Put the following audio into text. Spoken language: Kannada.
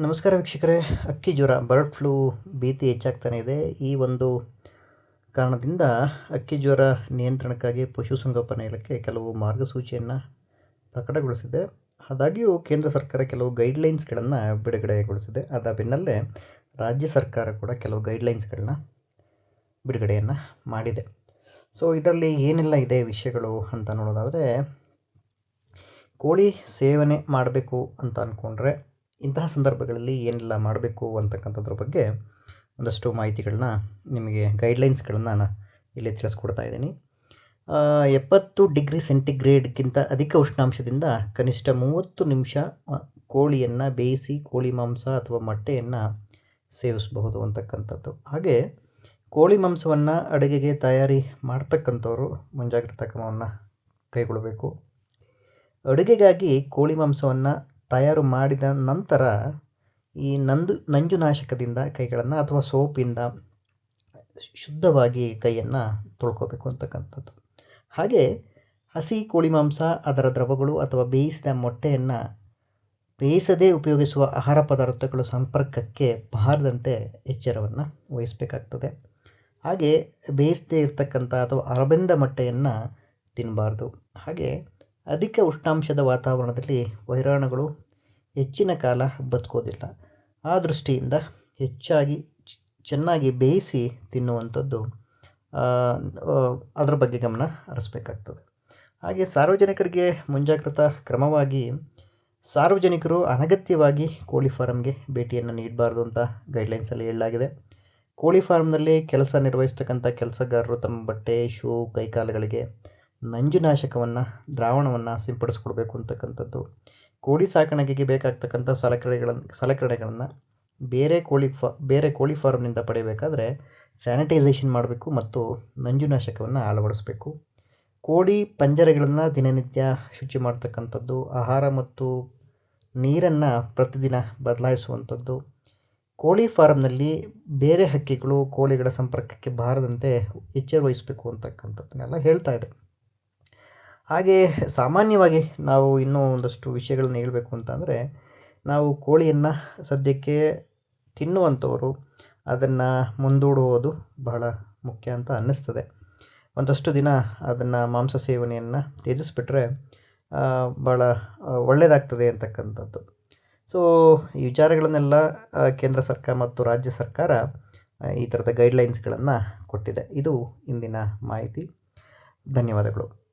ನಮಸ್ಕಾರ ವೀಕ್ಷಕರೇ. ಅಕ್ಕಿ ಜ್ವರ, ಬರ್ಡ್ ಫ್ಲೂ ಭೀತಿ ಹೆಚ್ಚಾಗ್ತಾನೆ ಇದೆ. ಈ ಒಂದು ಕಾರಣದಿಂದ ಅಕ್ಕಿ ಜ್ವರ ನಿಯಂತ್ರಣಕ್ಕಾಗಿ ಪಶುಸಂಗೋಪನಾ ಇಲಾಖೆ ಕೆಲವು ಮಾರ್ಗಸೂಚಿಯನ್ನು ಪ್ರಕಟಗೊಳಿಸಿದೆ. ಆದಾಗ್ಯೂ ಕೇಂದ್ರ ಸರ್ಕಾರ ಕೆಲವು ಗೈಡ್ಲೈನ್ಸ್ಗಳನ್ನು ಬಿಡುಗಡೆಗೊಳಿಸಿದೆ. ಅದ ಬೆನ್ನಲ್ಲೇ ರಾಜ್ಯ ಸರ್ಕಾರ ಕೂಡ ಕೆಲವು ಗೈಡ್ಲೈನ್ಸ್ಗಳನ್ನ ಬಿಡುಗಡೆಯನ್ನು ಮಾಡಿದೆ. ಸೊ, ಇದರಲ್ಲಿ ಏನೆಲ್ಲ ಇದೆ ವಿಷಯಗಳು ಅಂತ ನೋಡೋದಾದರೆ, ಕೋಳಿ ಸೇವನೆ ಮಾಡಬೇಕು ಅಂತ ಅಂದ್ಕೊಂಡ್ರೆ ಇಂತಹ ಸಂದರ್ಭಗಳಲ್ಲಿ ಏನೆಲ್ಲ ಮಾಡಬೇಕು ಅಂತಕ್ಕಂಥದ್ರ ಬಗ್ಗೆ ಒಂದಷ್ಟು ಮಾಹಿತಿಗಳನ್ನ ನಿಮಗೆ ಗೈಡ್ಲೈನ್ಸ್ಗಳನ್ನು ನಾನು ಇಲ್ಲಿ ತಿಳಿಸ್ಕೊಡ್ತಾ ಇದ್ದೀನಿ. ಎಪ್ಪತ್ತು ಡಿಗ್ರಿ ಸೆಂಟಿಗ್ರೇಡ್ಗಿಂತ ಅಧಿಕ ಉಷ್ಣಾಂಶದಿಂದ ಕನಿಷ್ಠ ಮೂವತ್ತು ನಿಮಿಷ ಕೋಳಿಯನ್ನು ಬೇಯಿಸಿ ಕೋಳಿ ಮಾಂಸ ಅಥವಾ ಮೊಟ್ಟೆಯನ್ನು ಸೇವಿಸಬಹುದು ಅಂತಕ್ಕಂಥದ್ದು. ಹಾಗೆ ಕೋಳಿ ಮಾಂಸವನ್ನು ಅಡುಗೆಗೆ ತಯಾರಿ ಮಾಡ್ತಕ್ಕಂಥವರು ಮುಂಜಾಗ್ರತಾ ಕ್ರಮವನ್ನು ಕೈಗೊಳ್ಳಬೇಕು. ಅಡುಗೆಗಾಗಿ ಕೋಳಿ ಮಾಂಸವನ್ನು ತಯಾರು ಮಾಡಿದ ನಂತರ ಈ ನಂದು, ನಂಜುನಾಶಕದಿಂದ ಕೈಗಳನ್ನು ಅಥವಾ ಸೋಪಿಂದ ಶುದ್ಧವಾಗಿ ಕೈಯನ್ನು ತೊಳ್ಕೋಬೇಕು ಅಂತಕ್ಕಂಥದ್ದು. ಹಾಗೆ ಹಸಿ ಕೋಳಿ ಮಾಂಸ, ಅದರ ದ್ರವಗಳು ಅಥವಾ ಬೇಯಿಸಿದ ಮೊಟ್ಟೆಯನ್ನು ಬೇಯಿಸದೇ ಉಪಯೋಗಿಸುವ ಆಹಾರ ಪದಾರ್ಥಗಳು ಸಂಪರ್ಕಕ್ಕೆ ಬಾರದಂತೆ ಎಚ್ಚರವನ್ನು ವಹಿಸಬೇಕಾಗ್ತದೆ. ಹಾಗೆ ಬೇಯಿಸದೇ ಇರತಕ್ಕಂಥ ಅಥವಾ ಅರಬೆಂದ ಮೊಟ್ಟೆಯನ್ನು ತಿನ್ನಬಾರ್ದು ಹಾಗೆ ಅಧಿಕ ಉಷ್ಣಾಂಶದ ವಾತಾವರಣದಲ್ಲಿ ವೈರಾಣುಗಳು ಹೆಚ್ಚಿನ ಕಾಲ ಬದುಕೋದಿಲ್ಲ. ಆ ದೃಷ್ಟಿಯಿಂದ ಹೆಚ್ಚಾಗಿ ಚೆನ್ನಾಗಿ ಬೇಯಿಸಿ ತಿನ್ನುವಂಥದ್ದು ಅದರ ಬಗ್ಗೆ ಗಮನ ಹರಿಸ್ಬೇಕಾಗ್ತದೆ. ಹಾಗೆ ಸಾರ್ವಜನಿಕರಿಗೆ ಮುಂಜಾಗ್ರತಾ ಕ್ರಮವಾಗಿ ಸಾರ್ವಜನಿಕರು ಅನಗತ್ಯವಾಗಿ ಕೋಳಿ ಫಾರಮ್ಗೆ ಭೇಟಿಯನ್ನು ನೀಡಬಾರ್ದು ಅಂತ ಗೈಡ್ಲೈನ್ಸಲ್ಲಿ ಹೇಳಲಾಗಿದೆ. ಕೋಳಿ ಫಾರ್ಮ್ನಲ್ಲಿ ಕೆಲಸ ನಿರ್ವಹಿಸ್ತಕ್ಕಂಥ ಕೆಲಸಗಾರರು ತಮ್ಮ ಬಟ್ಟೆ, ಶೂ, ಕೈಕಾಲುಗಳಿಗೆ ನಂಜುನಾಶಕವನ್ನು, ದ್ರಾವಣವನ್ನು ಸಿಂಪಡಿಸ್ಕೊಡ್ಬೇಕು ಅಂತಕ್ಕಂಥದ್ದು. ಕೋಳಿ ಸಾಕಾಣಿಕೆಗೆ ಬೇಕಾಗ್ತಕ್ಕಂಥ ಸಲಕರಣೆಗಳನ್ನು ಸಲಕರಣೆಗಳನ್ನು ಬೇರೆ ಕೋಳಿ ಫ, ಬೇರೆ ಕೋಳಿ ಫಾರ್ಮ್ನಿಂದ ಪಡೆಯಬೇಕಾದ್ರೆ ಸ್ಯಾನಿಟೈಸೇಷನ್ ಮಾಡಬೇಕು ಮತ್ತು ನಂಜುನಾಶಕವನ್ನು ಅಳವಡಿಸಬೇಕು ಕೋಳಿ ಪಂಜರಗಳನ್ನು ದಿನನಿತ್ಯ ಶುಚಿ ಮಾಡ್ತಕ್ಕಂಥದ್ದು, ಆಹಾರ ಮತ್ತು ನೀರನ್ನು ಪ್ರತಿದಿನ ಬದಲಾಯಿಸುವಂಥದ್ದು. ಕೋಳಿ ಫಾರಮ್ನಲ್ಲಿ ಬೇರೆ ಹಕ್ಕಿಗಳು, ಕೋಳಿಗಳ ಸಂಪರ್ಕಕ್ಕೆ ಬಾರದಂತೆ ಎಚ್ಚರ ವಹಿಸಬೇಕು ಅಂತಕ್ಕಂಥದ್ದನ್ನೆಲ್ಲ ಹೇಳ್ತಾ ಇದೆ ಹಾಗೆ ಸಾಮಾನ್ಯವಾಗಿ ನಾವು ಇನ್ನೂ ಒಂದಷ್ಟು ವಿಷಯಗಳನ್ನ ಹೇಳಬೇಕು ಅಂತಂದರೆ, ನಾವು ಕೋಳಿಯನ್ನು ಸದ್ಯಕ್ಕೆ ತಿನ್ನುವಂಥವರು ಅದನ್ನು ಮುಂದೂಡುವುದು ಬಹಳ ಮುಖ್ಯ ಅಂತ ಅನ್ನಿಸ್ತದೆ. ಒಂದಷ್ಟು ದಿನ ಅದನ್ನು ಮಾಂಸ ಸೇವನೆಯನ್ನು ತ್ಯಜಿಸ್ಬಿಟ್ರೆ ಭಾಳ ಒಳ್ಳೆಯದಾಗ್ತದೆ ಅಂತಕ್ಕಂಥದ್ದು. ಸೊ, ಈ ವಿಚಾರಗಳನ್ನೆಲ್ಲ ಕೇಂದ್ರ ಸರ್ಕಾರ ಮತ್ತು ರಾಜ್ಯ ಸರ್ಕಾರ ಈ ಥರದ ಗೈಡ್ಲೈನ್ಸ್ಗಳನ್ನು ಕೊಟ್ಟಿದೆ. ಇದು ಇಂದಿನ ಮಾಹಿತಿ. ಧನ್ಯವಾದಗಳು.